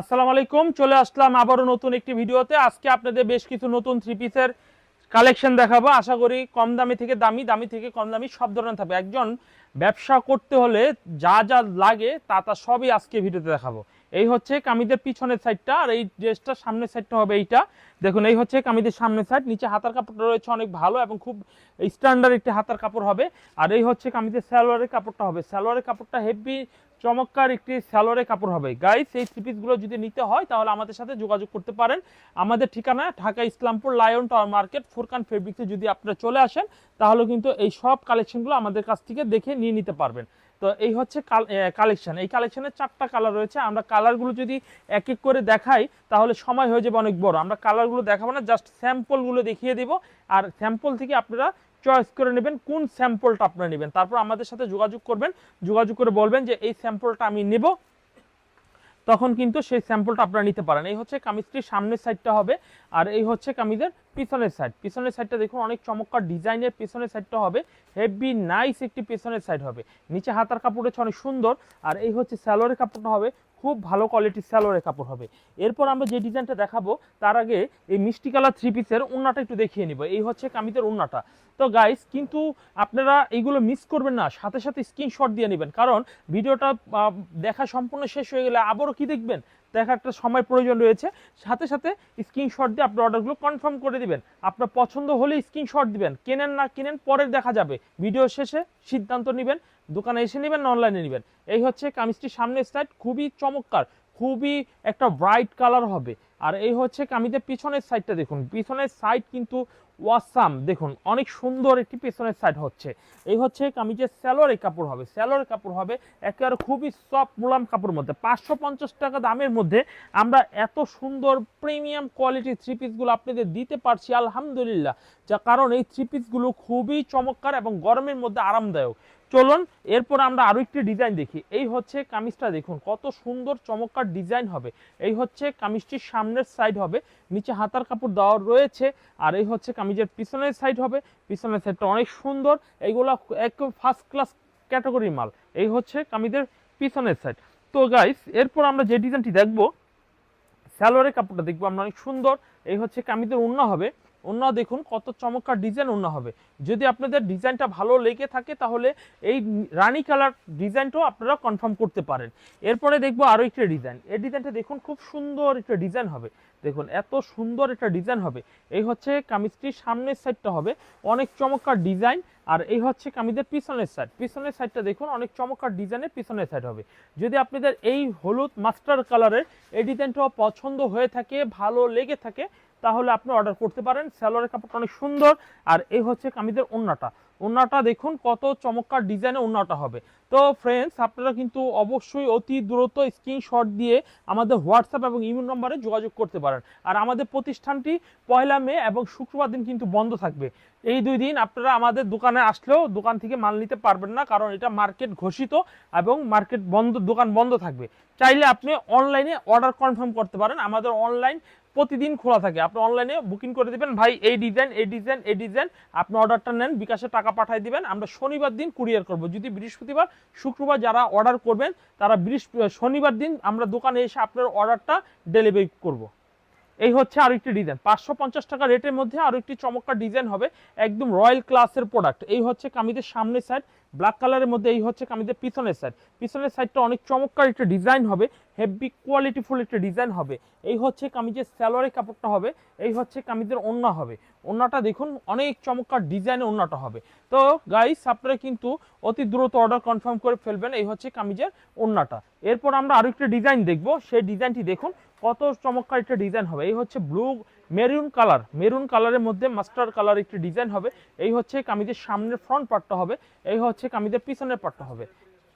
আসসালামু আলাইকুম, চলে আসলাম আবারও নতুন একটি ভিডিওতে। আজকে আপনাদের বেশ কিছু নতুন থ্রি পিসের কালেকশন দেখাবো। আশা করি কম দামি থেকে দামি দামি থেকে কম দামি সব ধরনের থাকবে। একজন ব্যবসা করতে হলে যা যা লাগে তা তা সবই আজকে ভিডিওতে দেখাবো। এই হচ্ছে কামিদের পিছনের সাইডটা আর এই ড্রেসটা সামনের সাইডটা হবে এইটা। দেখুন, এই হচ্ছে কামিদের সামনের সাইড নিচে হাতার কাপড়টা রয়েছে অনেক ভালো এবং খুব স্ট্যান্ডার্ড একটি হাতার কাপড় হবে। আর এই হচ্ছে কামিদের সালোয়ারের কাপড়টা হবে। সালোয়ারের কাপড়টা হেভি চমৎকার একটি সালোয়ারের কাপড় হবে। গাইস এই থ্রি পিসগুলো যদি নিতে হয়, তাহলে আমাদের সাথে যোগাযোগ করতে পারেন। আমাদের ঠিকানা Dhaka Islampur lion tower market, Furqan ফেব্রিক্সে যদি আপনারা চলে আসেন, তাহলে কিন্তু এই সব কালেকশনগুলো আমাদের কাছ থেকে দেখে নিয়ে নিতে পারবেন। তো এই হচ্ছে কালেকশন এই কালেকশনের চারটা কালার রয়েছে। আমরা কালারগুলো যদি এক এক করে দেখাই, তাহলে সময় হয়ে যাবে অনেক বড়। আমরা কালারগুলো দেখাবো না জাস্ট স্যাম্পলগুলো দেখিয়ে দিব। আর স্যাম্পল থেকে আপনারা চয়েস করে নেবেন কোন স্যাম্পলটা আপনারা নেবেন। তারপর আমাদের সাথে যোগাযোগ করবেন। যোগাযোগ করে বলবেন যে, এই স্যাম্পলটা আমি নেব। তখন কিন্তু সেই স্যাম্পলটা আপনারা নিতে পারেন। এই হচ্ছে কামিজটির সামনের সাইডটা হবে আর এই হচ্ছে কামিজের পিছনের সাইড পিছনের সাইডটা দেখুন, অনেক চমৎকার ডিজাইনের পিছনের সাইডটা হবে। হেভি নাইস একটি পিছনের সাইড হবে। নিচে হাতার কাপড় হচ্ছে অনেক সুন্দর। আর এই হচ্ছে স্যালোয়ারের কাপড়টা হবে খুব ভালো কোয়ালিটির স্যালোয়ারের কাপড় হবে। এরপর আমরা যে ডিজাইনটা দেখাবো, তার আগে এই মিষ্টি কালার থ্রি পিসের উন্নাটা একটু দেখিয়ে নিব। এই হচ্ছে কামিজের উন্নাটা। তো গাইস কিন্তু আপনারা এইগুলো মিস করবেন না, সাথে সাথে স্ক্রিনশট দিয়ে নেবেন। কারণ ভিডিওটা দেখা সম্পূর্ণ শেষ হয়ে গেলে আবারও কি দেখবেন? দেখার একটা সময় প্রয়োজন রয়েছে। সাথে সাথে স্ক্রিনশট দিয়ে আপনার অর্ডারগুলো কনফার্ম করে দিবেন। আপনার পছন্দ হলে স্ক্রিনশট দিবেন। কেনেন না কেনেন পরের দেখা যাবে। ভিডিও শেষে সিদ্ধান্ত নেবেন। দোকানে এসে নেবেন না অনলাইনে নেবেন। এই হচ্ছে কামিজটির সামনের সাইড খুবই চমৎকার, খুবই একটা ব্রাইট কালার হবে। আর এই হচ্ছে কামিজের পিছনের সাইডটা দেখুন, পিছনের সাইড কিন্তু ওয়াসাম দেখুন, অনেক সুন্দর একটি পেছনের সাইড হচ্ছে। এই হচ্ছে কামিজের স্যালোয়ারের কাপড় হবে। স্যালোয়ারের কাপড় হবে একেবারে খুবই সফট মোলাম কাপড়ের মধ্যে। পাঁচশো পঞ্চাশ টাকা দামের মধ্যে আমরা এত সুন্দর প্রিমিয়াম কোয়ালিটির থ্রি পিসগুলো আপনাদের দিতে পারছি, আলহামদুলিল্লাহ। যা কারণ এই থ্রি পিসগুলো খুবই চমৎকার এবং গরমের মধ্যে আরামদায়ক। চলুন এরপর আমরা আরও একটি ডিজাইন দেখি। এই হচ্ছে কামিজটা দেখুন, কত সুন্দর চমৎকার ডিজাইন হবে। এই হচ্ছে কামিজটির সামনের সাইড হবে, নিচে হাতার কাপড় দেওয়া রয়েছে, আর এই হচ্ছে কামিজের পিছনের সাইড হবে। পিছনের সাইডটা অনেক সুন্দর, এইগুলো একদম ফার্স্ট ক্লাস ক্যাটাগরির মাল। এই হচ্ছে কামিজের পিছনের সাইড তো গাইস এরপর আমরা যে ডিজাইনটি দেখব, সালোয়ারের কাপড়টা দেখব, আমরা অনেক সুন্দর। এই হচ্ছে কামিজের উন্না হবে। উন্না দেখুন কত চমৎকার ডিজাইন উন্না হবে। যদি আপনাদের ডিজাইনটা ভালো লেগে থাকে তাহলে এই রানী কালার ডিজাইনটাও আপনারা কনফার্ম করতে পারেন। এরপরে দেখব আরও একটা ডিজাইন এই ডিজাইনটা দেখুন খুব সুন্দর একটা ডিজাইন হবে। দেখুন এত সুন্দর একটা ডিজাইন হবে। এই হচ্ছে কামিজটির সামনের সাইডটা হবে, অনেক চমৎকার ডিজাইন আর এই হচ্ছে কামিজের পিছনের সাইড পিছনের সাইডটা দেখুন অনেক চমৎকার ডিজাইনের পিছনের সাইড হবে। যদি আপনাদের এই হলুদ মাস্টার কালারের এই ডিজাইনটাও পছন্দ হয়ে থাকে, ভালো লেগে থাকে তাহলে আপনি অর্ডার করতে পারেন। স্যালোয়ারের কাপড়টা অনেক সুন্দর। আর এই হচ্ছে কামিজের ওন্নাটা। ওন্নাটা দেখুন কত চমৎকার ডিজাইনে ওন্নাটা হবে। তো ফ্রেন্ডস আপনারা কিন্তু অবশ্যই অতি দ্রুত স্ক্রিনশট দিয়ে আমাদের হোয়াটসঅ্যাপ এবং ইমেল নম্বরে যোগাযোগ করতে পারেন। আর আমাদের প্রতিষ্ঠানটি পয়লা মে এবং শুক্রবার দিন কিন্তু বন্ধ থাকবে। এই দুই দিন আপনারা আমাদের দোকানে আসলেও দোকান থেকে মাল নিতে পারবেন না, কারণ এটা মার্কেট ঘোষিত এবং মার্কেট বন্ধ, দোকান বন্ধ থাকবে। চাইলে আপনি অনলাইনে অর্ডার কনফার্ম করতে পারেন। আমাদের অনলাইন প্রতিদিন খোলা থাকে। আপনি অনলাইনে বুকিং করে দিবেন, ভাই, এই ডিজাইন এই ডিজাইন এই ডিজাইন, আপনি অর্ডারটা নেন, বিকাশে টাকা পাঠিয়ে দিবেন, আমরা শনিবার দিন কুরিয়ার করব। যদি বৃহস্পতিবার, শুক্রবার যারা অর্ডার করবেন, তারা শনিবার দিন আমরা দোকানে এসে আপনার অর্ডারটা ডেলিভারি করব। এই হচ্ছে আরও একটি ডিজাইন পাঁচশো পঞ্চাশ টাকা রেটের মধ্যে আরও একটি চমৎকার ডিজাইন হবে, একদম রয়্যাল ক্লাসের প্রোডাক্ট এই হচ্ছে কামিদের সামনে সাইড ব্ল্যাক কালারের মধ্যে এই হচ্ছে কামিজের পিছনের সাইড পিছনের সাইডটা অনেক চমৎকার একটা ডিজাইন হবে হেভি কোয়ালিটিফুল একটা ডিজাইন হবে। এই হচ্ছে কামিজের স্যালোয়ারের কাপড়টা হবে, এই হচ্ছে কামিজের ওন্না হবে। ওন্নাটা দেখুন, অনেক চমৎকার ডিজাইনের ওন্নাটা হবে। তো গাইস আপনারা কিন্তু অতি দ্রুত অর্ডার কনফার্ম করে ফেলবেন এই হচ্ছে কামিজের ওন্নাটা এরপর আমরা আরও একটা ডিজাইন দেখব, সেই ডিজাইনটি দেখুন, কত চমৎকার একটা ডিজাইন হবে। এই হচ্ছে ব্লু মেরুন কালার। মেরুন কালারের মধ্যে মাস্টার কালার একটি ডিজাইন হবে। এই হচ্ছে কামিজের সামনের ফ্রন্ট পার্টটা হবে। এই হচ্ছে কামিজের পিছনের পার্টটা হবে।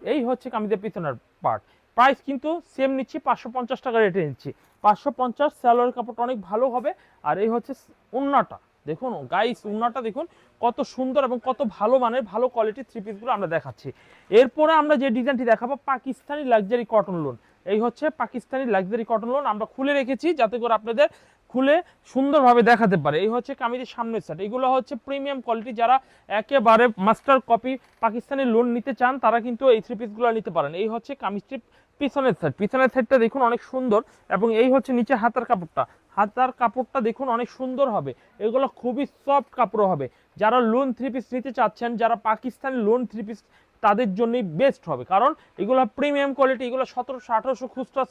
এই হচ্ছে কামিজের পিছনের পার্ট। প্রাইস কিন্তু সেম নিচ্ছি, পাঁচশো পঞ্চাশ টাকা রেটে নিচ্ছি। পাঁচশো পঞ্চাশ স্যালোয়ার কাপড়টা অনেক ভালো হবে। আর এই হচ্ছে উন্নাটা। দেখুন গাইস উন্নাটা দেখুন, কত সুন্দর এবং কত ভালো মানের, ভালো কোয়ালিটির থ্রি পিসগুলো আমরা দেখাচ্ছি। এরপরে আমরা যে ডিজাইনটি দেখাবো, পাকিস্তানি লাক্সারি কটন লোন এই হচ্ছে পাকিস্তানি লাক্সারি কটন লোন আমরা খুলে রেখেছি যাতে করে আপনাদের খুলে সুন্দরভাবে দেখাতে পারে। এই হচ্ছে কামিজের সামনের সেট এগুলো হচ্ছে প্রিমিয়াম কোয়ালিটি যারা একেবারে মাস্টার কপি পাকিস্তানি লোন নিতে চান, তারা কিন্তু এই থ্রি পিসগুলো নিতে পারেন। এই হচ্ছে কামিজটির পিছনের সাইড পিছনের সাইডটা দেখুন অনেক সুন্দর এবং এই হচ্ছে নিচে হাতার কাপড়টা। হাতার কাপড়টা দেখুন অনেক সুন্দর হবে। এগুলো খুবই সফট কাপড় হবে। যারা লোন থ্রি পিস নিতে চাচ্ছেন, যারা পাকিস্তানি লোন থ্রি পিস তাদের জন্যই বেস্ট হবে। কারণ এগুলো প্রিমিয়াম কোয়ালিটি এগুলো সতেরোশো, আঠারোশো খুচরা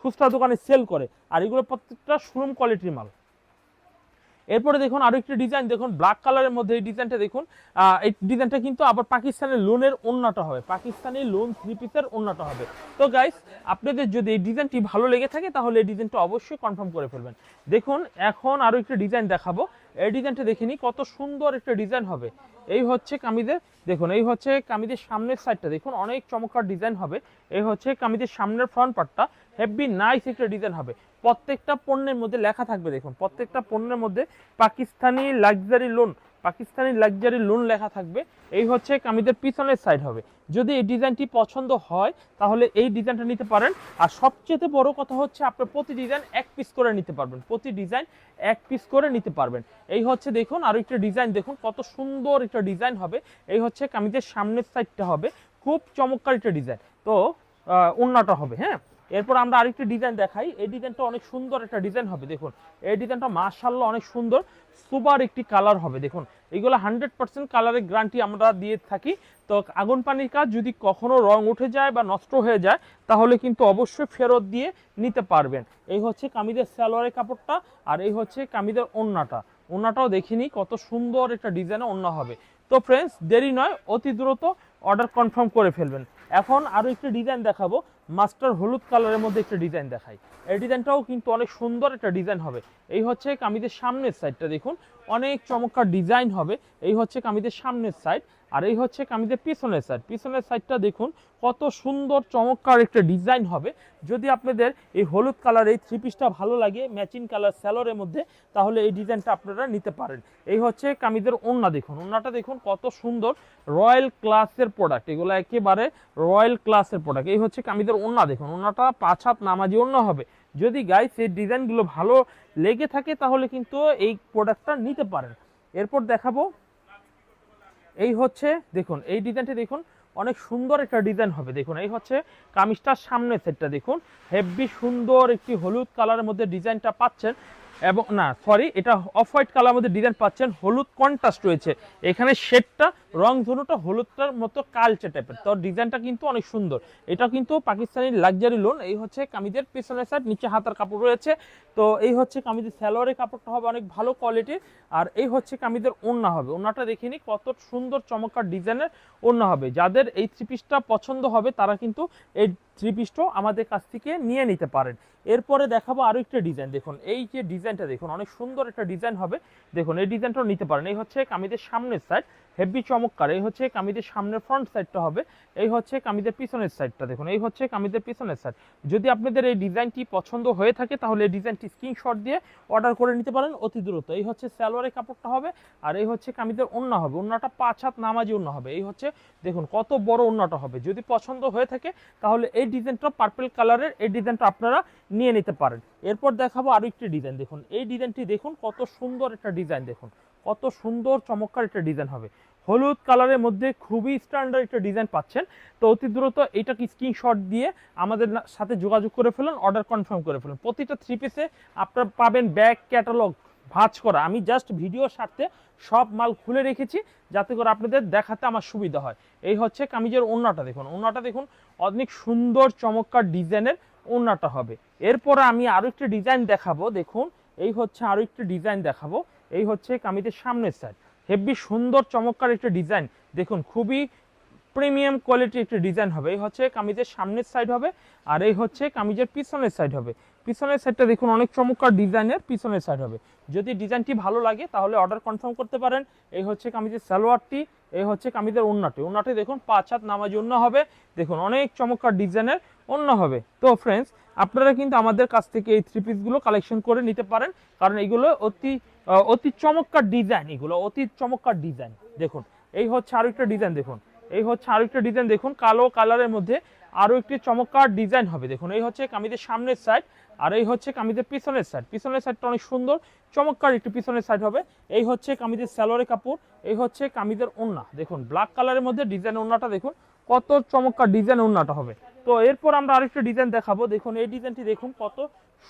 খুচরা দোকানে সেল করে। আর এগুলো প্রত্যেকটা শোরুম কোয়ালিটির মাল। এরপরে দেখুন আরও একটি ডিজাইন দেখুন ব্ল্যাক কালারের মধ্যে এই ডিজাইনটা দেখুন। এই ডিজাইনটা কিন্তু আবার পাকিস্তানের লোনের ওন্নাটা হবে। পাকিস্তানি লোন থ্রি পিসের ওন্নাটা হবে। তো গাইস আপনাদের যদি এই ডিজাইনটি ভালো লেগে থাকে, তাহলে এই ডিজাইনটা অবশ্যই কনফার্ম করে ফেলবেন। দেখুন, এখন আরও একটি ডিজাইন দেখাবো। এই ডিজাইনটা দেখিনি, কত সুন্দর একটা ডিজাইন হবে। এই হচ্ছে কামিদের দেখুন, এই হচ্ছে কামিদের সামনের সাইডটা দেখুন, অনেক চমৎকার ডিজাইন হবে। এই হচ্ছে কামিদের সামনের ফ্রন্ট পার্টটা হেভি নাইস একটা ডিজাইন হবে। প্রত্যেকটা পণ্যের মধ্যে লেখা থাকবে, দেখুন, প্রত্যেকটা পণ্যের মধ্যে Pakistani luxury lawn Pakistani luxury lawn লেখা থাকবে। এই হচ্ছে কামিজের পিছনের সাইড হবে। যদি এই ডিজাইনটি পছন্দ হয়, তাহলে এই ডিজাইনটা নিতে পারেন। আর সবচেয়ে বড় কথা হচ্ছে আপনার প্রতি ডিজাইন এক পিস করে নিতে পারবেন। প্রতি ডিজাইন এক পিস করে নিতে পারবেন। এই হচ্ছে দেখুন, আরও একটা ডিজাইন দেখুন, কত সুন্দর একটা ডিজাইন হবে। এই হচ্ছে কামিজের সামনের সাইডটা হবে। খুব চমৎকার একটা ডিজাইন তো অন্যটা হবে হ্যাঁ? এরপর আমরা আরেকটি ডিজাইন দেখাই। এই ডিজাইনটা অনেক সুন্দর একটা ডিজাইন হবে, দেখুন। এই ডিজাইনটা মার্শাল্লাহ অনেক সুন্দর, সুপার একটি কালার হবে, দেখুন। এগুলো হান্ড্রেড পার্সেন্ট কালারের গ্যারান্টি আমরা দিয়ে থাকি। তো আগুন পানির কাজ যদি কখনো রং উঠে যায় বা নষ্ট হয়ে যায়, তাহলে কিন্তু অবশ্যই ফেরত দিয়ে নিতে পারবেন। এই হচ্ছে কামিদের সালোয়ারের কাপড়টা, আর এই হচ্ছে কামিদের ওন্নাটা। ওন্নাটাও দেখিনি কত সুন্দর একটা ডিজাইনে ওন্না হবে। তো ফ্রেন্ডস দেরি নয়, অতি দ্রুত অর্ডার কনফার্ম করে ফেলবেন। এখন আরও একটি ডিজাইন দেখাবো। মাস্টার হলুদ কালারের মধ্যে একটা ডিজাইন দেখাই। এই ডিজাইনটাও কিন্তু অনেক সুন্দর একটা ডিজাইন হবে। এই হচ্ছে কামিজের সামনের সাইডটা দেখুন, অনেক চমৎকার ডিজাইন হবে। এই হচ্ছে কামিজের সামনের সাইড আর এই হচ্ছে কামিজের পিছনের সাইড পিছনের সাইডটা দেখুন, কত সুন্দর চমৎকার একটা ডিজাইন হবে। যদি আপনাদের এই হলুদ কালার এই থ্রি পিসটা ভালো লাগে ম্যাচিং কালার স্যালোরের মধ্যে, তাহলে এই ডিজাইনটা আপনারা নিতে পারেন। এই হচ্ছে কামিজের ওন্না দেখুন ওন্নাটা দেখুন, কত সুন্দর রয়্যাল ক্লাসের প্রোডাক্ট এগুলো একেবারে রয়্যাল ক্লাসের প্রোডাক্ট এই হচ্ছে কামিজের ওন্না দেখুন ওন্নাটা পাঁচ হাত নামাজি ওন্না হবে। যদি গাইস এই ডিজাইনগুলো ভালো লেগে থাকে, তাহলে কিন্তু এই প্রোডাক্টটা নিতে পারেন। এরপর দেখাবো এই হচ্ছে, দেখুন, এই ডিজাইনটা দেখুন, অনেক সুন্দর একটা ডিজাইন হবে। দেখুন, এই হচ্ছে কামিজটার সামনের সেটটা, দেখুন। হেভি সুন্দর একটি হলুদ কালারের মধ্যে ডিজাইনটা পাচ্ছেন। এবং না সরি এটা অফ হোয়াইট কালার মধ্যে ডিজাইন পাচ্ছেন, হলুদ কন্ট্রাস্ট রয়েছে। এখানে শেডটা রং ধনুটা হলুদটার মতো কালচে টাইপের তো ডিজাইনটা কিন্তু অনেক সুন্দর। এটা কিন্তু পাকিস্তানি লাক্সারি লোন এই হচ্ছে কামিজের পেছনের সাইড নিচে হাতার কাপড় রয়েছে। তো এই হচ্ছে কামিজের স্যালোয়ারের কাপড়টা হবে অনেক ভালো কোয়ালিটির আর এই হচ্ছে কামিজের ওন্না হবে। ওন্নাটা দেখে নিই কত সুন্দর চমৎকার ডিজাইনের ওন্না হবে। যাদের এই থ্রি পিসটা পছন্দ হবে, তারা কিন্তু এই থ্রি পিসটাও আমাদের কাছ থেকে নিয়ে নিতে পারেন। এরপরে দেখাবো আরও একটা ডিজাইন দেখুন, এই যে ডিজাইনটা দেখুন, অনেক সুন্দর একটা ডিজাইন হবে। দেখুন, এই ডিজাইনটাও নিতে পারেন। এই হচ্ছে কামিজের সামনের সাইড হেভি চমৎকার। এই হচ্ছে কামিজের সামনের ফ্রন্ট সাইডটা হবে, এই হচ্ছে কামিজের পিছনের সাইডটা দেখুন, এই হচ্ছে কামিজের পিছনের সাইড যদি আপনাদের এই ডিজাইনটি পছন্দ হয়ে থাকে, তাহলে এই ডিজাইনটি স্ক্রিনশট দিয়ে অর্ডার করে নিতে পারেন অতি দ্রুত। এই হচ্ছে সালোয়ারের কাপড়টা হবে, আর এই হচ্ছে কামিজের ওন্না হবে ওন্নাটা পাঁচ হাত নামাজি ওন্না হবে। এই হচ্ছে, দেখুন কত বড় ওন্নাটা হবে। যদি পছন্দ হয়ে থাকে, তাহলে এই ডিজাইনটা পার্পল কালারের এই ডিজাইনটা আপনারা নিয়ে নিতে পারেন। এরপর দেখাবো আরও একটি ডিজাইন দেখুন, এই ডিজাইনটি দেখুন কত সুন্দর একটা ডিজাইন দেখুন। কত সুন্দর চমৎকার একটা ডিজাইন হবে। হলুদ কালারের মধ্যে খুবই স্ট্যান্ডার্ড একটা ডিজাইন পাচ্ছেন। তো অতি দ্রুত এইটাকে স্ক্রিনশট দিয়ে আমাদের সাথে যোগাযোগ করে ফেলুন অর্ডার কনফার্ম করে ফেলুন। প্রতিটা থ্রি পিসে আপনারা পাবেন ব্যাগ ক্যাটালগ ভাঁজ করা। আমি জাস্ট ভিডিও সারতে সব মাল খুলে রেখেছি, যাতে করে আপনাদের দেখাতে আমার সুবিধা হয়। এই হচ্ছে কামিজের ওন্নাটা দেখুন। ওন্নাটা দেখুন, অনেক সুন্দর চমৎকার ডিজাইনের ওন্নাটা হবে। এরপরে আমি আরও একটি ডিজাইন দেখাবো। দেখুন, এই হচ্ছে আরও একটি ডিজাইন দেখাবো। এই হচ্ছে কামিজের সামনের সাইড হেভি সুন্দর, চমৎকার একটা ডিজাইন দেখুন, খুবই প্রিমিয়াম কোয়ালিটির একটা ডিজাইন হবে। এই হচ্ছে কামিজের সামনের সাইড হবে আর এই হচ্ছে কামিজের পিছনের সাইড হবে। পিছনের সাইডটা দেখুন, অনেক চমৎকার ডিজাইনের পিছনের সাইড হবে। যদি ডিজাইনটি ভালো লাগে, তাহলে অর্ডার কনফার্ম করতে পারেন। এই হচ্ছে কামিজের সালোয়ারটি এই হচ্ছে কামিজের ওন্নাটি। ওন্নাটি দেখুন, পাঁচ হাত নামাজ অন্য হবে। দেখুন, অনেক চমৎকার ডিজাইনের অন্য হবে। তো ফ্রেন্ডস আপনারা কিন্তু আমাদের কাছ থেকে এই থ্রি পিসগুলো কালেকশন করে নিতে পারেন। কারণ এগুলো অতি অতি চমৎকার ডিজাইন এগুলো, অতি চমৎকার ডিজাইন দেখুন, এই হচ্ছে আরও একটা ডিজাইন দেখুন। এই হচ্ছে আরও একটা ডিজাইন দেখুন, কালো কালারের মধ্যে আরও একটি চমৎকার ডিজাইন হবে। দেখুন, এই হচ্ছে কামিজের সামনের সাইড আর এই হচ্ছে কামিজের পিছনের সাইড পিছনের সাইডটা অনেক সুন্দর, চমৎকার একটি পিছনের সাইড হবে। এই হচ্ছে কামিজের স্যালোরে কাপড়, এই হচ্ছে কামিজের ওন্না দেখুন ব্ল্যাক কালারের মধ্যে ডিজাইন ওন্নাটা দেখুন, কত চমৎকার ডিজাইন ওন্নাটা হবে। তো এরপর আমরা আরেকটা ডিজাইন দেখাবো। দেখুন, এই ডিজাইনটি দেখুন, কত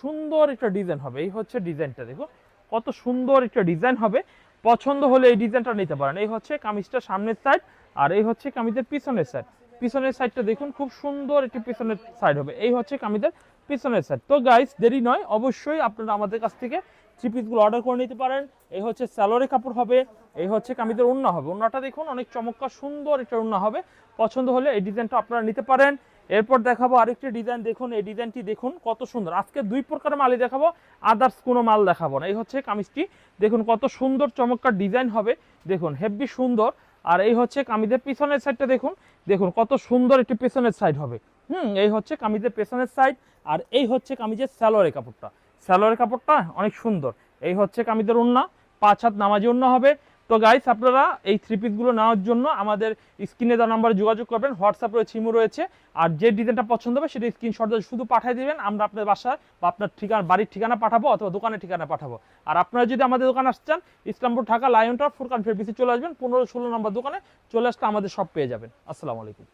সুন্দর একটা ডিজাইন হবে। এই হচ্ছে ডিজাইনটা দেখুন। কত সুন্দর একটা ডিজাইন হবে। পছন্দ হলে এই ডিজাইনটা নিতে পারেন। এই হচ্ছে কামিজটা সামনের সাইড আর এই হচ্ছে কামিজের পিছনের সাইড পিছনের সাইডটা দেখুন, খুব সুন্দর একটি পিছনের সাইড হবে। এই হচ্ছে কামিজের পিছনের সাইড তো গাইস দেরি নয়, অবশ্যই আপনারা আমাদের কাছ থেকে থ্রি পিসগুলো অর্ডার করে নিতে পারেন। এই হচ্ছে স্যালোরে কাপড় হবে, এই হচ্ছে কামিজের উন্না হবে। উন্নাটা দেখুন, অনেক চমৎকার, সুন্দর একটা উন্না হবে। পছন্দ হলে এই ডিজাইনটা আপনারা নিতে পারেন। এরপর দেখাবো আরেকটি ডিজাইন, দেখুন, এই ডিজাইনটি দেখুন, কত সুন্দর। আজকে দুই প্রকারের মালই দেখাবো আদার্স কোনো মাল দেখাবো না। এই হচ্ছে কামিজটি, দেখুন কত সুন্দর, চমৎকার ডিজাইন হবে। দেখুন, হেভি সুন্দর, আর এই হচ্ছে কামিজের পিছনের সাইডটা দেখুন দেখুন কত সুন্দর একটি পেছনের সাইড হবে। হুম, এই হচ্ছে কামিজের পেছনের সাইড আর এই হচ্ছে কামিজের স্যালোয়ারের কাপড়টা। স্যালোয়ারের কাপড়টা অনেক সুন্দর, এই হচ্ছে কামিজের উন্না পাঁচ হাত নামাজি উন্না হবে তো গাইস আপনারা এই থ্রি পিসগুলো নেওয়ার জন্য আমাদের স্ক্রিনে দেওয়া নাম্বারে যোগাযোগ করবেন হোয়াটসঅ্যাপ রয়েছে ইমো রয়েছে, আর যে ডিজাইনটা পছন্দ হবে সেটা স্ক্রিনশট শুধু পাঠিয়ে দেবেন, আমরা আপনার বাসায় বা আপনার ঠিকানা, বাড়ির ঠিকানা পাঠাবো অথবা দোকানের ঠিকানা পাঠাবো। আর আপনারা যদি আমাদের দোকান চান, ইসলামপুর, ঢাকা লায়ন টাওয়ার ফুরকান ফের চলে আসবেন, পনেরো ষোলো নম্বর দোকানে চলে আসতে আমাদের সব পেয়ে যাবেন। আসসালামু আলাইকুম।